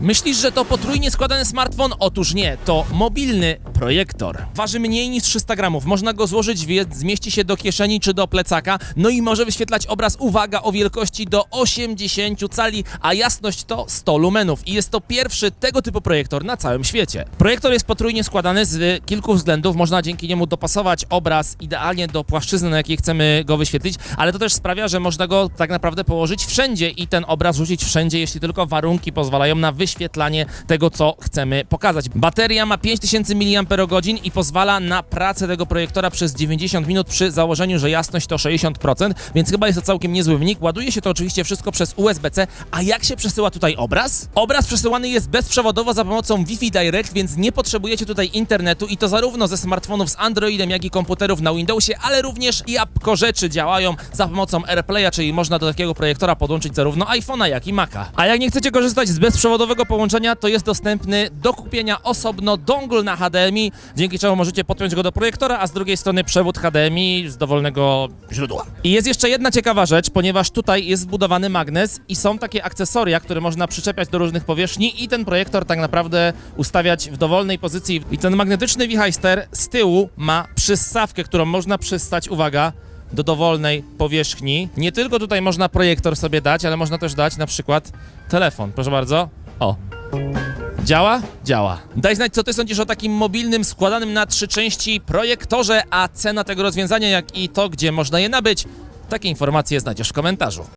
Myślisz, że to potrójnie składany smartfon? Otóż nie, to mobilny projektor. Waży mniej niż 300 gramów, można go złożyć, więc zmieści się do kieszeni czy do plecaka, no i może wyświetlać obraz, uwaga, o wielkości do 80 cali, a jasność to 100 lumenów i jest to pierwszy tego typu projektor na całym świecie. Projektor jest potrójnie składany z kilku względów, można dzięki niemu dopasować obraz idealnie do płaszczyzny, na jakiej chcemy go wyświetlić, ale to też sprawia, że można go tak naprawdę położyć wszędzie i ten obraz rzucić wszędzie, jeśli tylko warunki pozwalają na wyświetlanie tego, co chcemy pokazać. Bateria ma 5000 mAh i pozwala na pracę tego projektora przez 90 minut przy założeniu, że jasność to 60%, więc chyba jest to całkiem niezły wynik. Ładuje się to oczywiście wszystko przez USB-C, a jak się przesyła tutaj obraz? Obraz przesyłany jest bezprzewodowo za pomocą Wi-Fi Direct, więc nie potrzebujecie tutaj internetu i to zarówno ze smartfonów z Androidem, jak i komputerów na Windowsie, ale również i apko rzeczy działają za pomocą AirPlaya, czyli można do takiego projektora podłączyć zarówno iPhone'a, jak i Maca. A jak nie chcecie korzystać z bezprzewodowego połączenia, to jest dostępny do kupienia osobno dongle na HDMI, dzięki czemu możecie podpiąć go do projektora, a z drugiej strony przewód HDMI z dowolnego źródła. I jest jeszcze jedna ciekawa rzecz, ponieważ tutaj jest zbudowany magnes i są takie akcesoria, które można przyczepiać do różnych powierzchni i ten projektor tak naprawdę ustawiać w dowolnej pozycji. I ten magnetyczny wichajster z tyłu ma przyssawkę, którą można przystać, uwaga, do dowolnej powierzchni. Nie tylko tutaj można projektor sobie dać, ale można też dać na przykład telefon. Proszę bardzo. O. Działa? Działa. Daj znać, co ty sądzisz o takim mobilnym, składanym na trzy części projektorze, a cena tego rozwiązania, jak i to, gdzie można je nabyć, takie informacje znajdziesz w komentarzu.